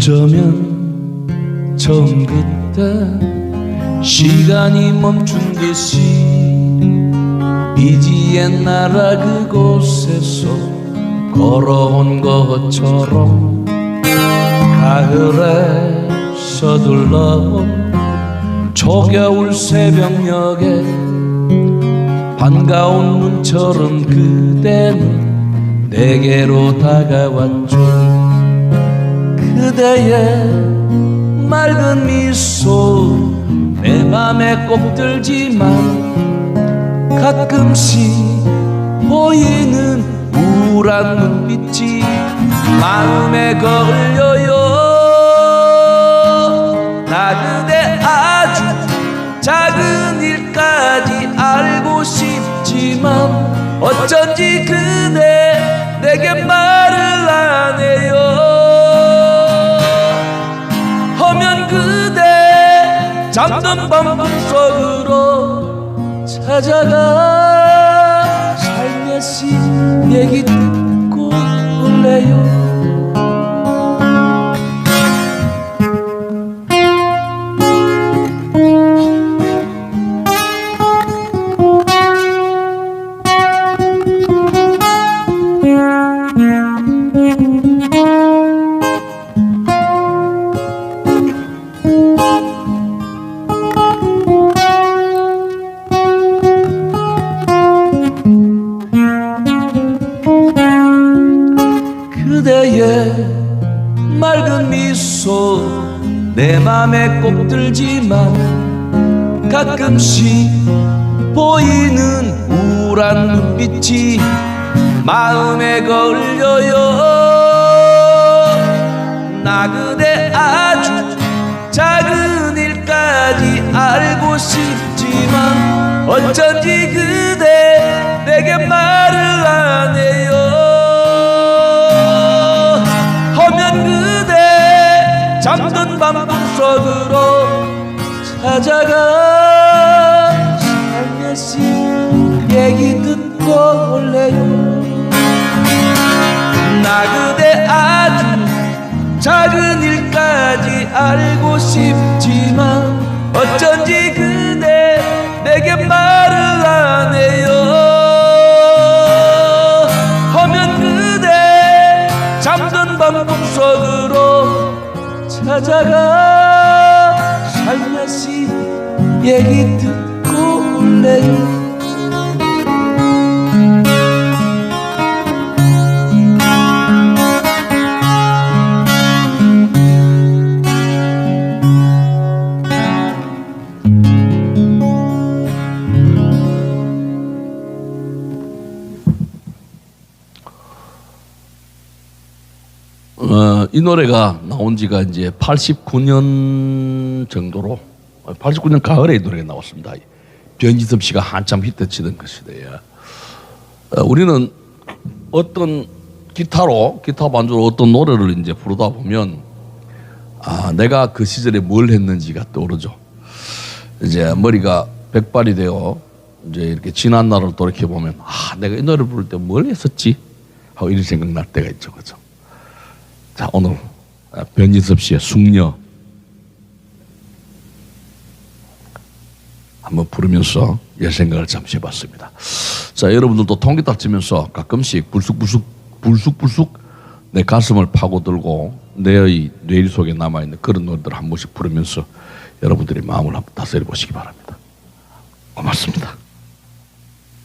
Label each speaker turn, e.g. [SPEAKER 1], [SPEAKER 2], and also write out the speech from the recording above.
[SPEAKER 1] 어쩌면 처음 그때 시간이 멈춘 듯이 이지의 나라 그곳에서 걸어온 것처럼 가을에 서둘러온 초겨울 새벽녘에 반가운 눈처럼 그대는 내게로 다가왔죠 그대의 맑은 미소 내 맘에 꼭 들지만 가끔씩 보이는 우울한 눈빛이 마음에 걸려요. 나 그대 아주 작은 일까지 알고 싶지만 어쩐지 그대 잠든 밤 꿈속으로 찾아가 살며시 얘기 듣고 올래요 그대의 맑은 미소 내 맘에 꼭 들지만 가끔씩 보이는 우울한 눈빛이 마음에 걸려요. 나 그대 아주 작은 일까지 알고 싶지만 어쩐지 그대 내게 말을 안 해요 찾아가 살며시 얘기 듣고 올래요. 나 그대 아주 작은 일까지 알고 싶지만 어쩐지 그대 내게 말을 안 해요. 허면 그대 잠든 밤 꿈속으로 찾아가 살며시 얘기 듣고 올래요 어, 이 노래가 나온 지가 이제 89년 정도로 89년 가을에 이 노래가 나왔습니다. 변지섭 씨가 한참 히트치던 그 시대에 어, 우리는 어떤 기타로 기타 반주로 어떤 노래를 이제 부르다 보면 아 내가 그 시절에 뭘 했는지가 떠오르죠. 이제 머리가 백발이 되어 이제 이렇게 지난 날을 돌이켜 보면 아 내가 이 노래 부를 때 뭘 했었지 하고 이런 생각 날 때가 있죠, 그죠? 자 오늘 아, 변진섭 씨의 숙녀 한번 부르면서 예 생각을 잠시 해봤습니다. 자 여러분들도 통기타 치면서 가끔씩 불쑥불쑥 불쑥불쑥 내 가슴을 파고들고 내의 뇌리 속에 남아 있는 그런 노래들 한 번씩 부르면서 여러분들의 마음을 한번 다스려 보시기 바랍니다. 고맙습니다.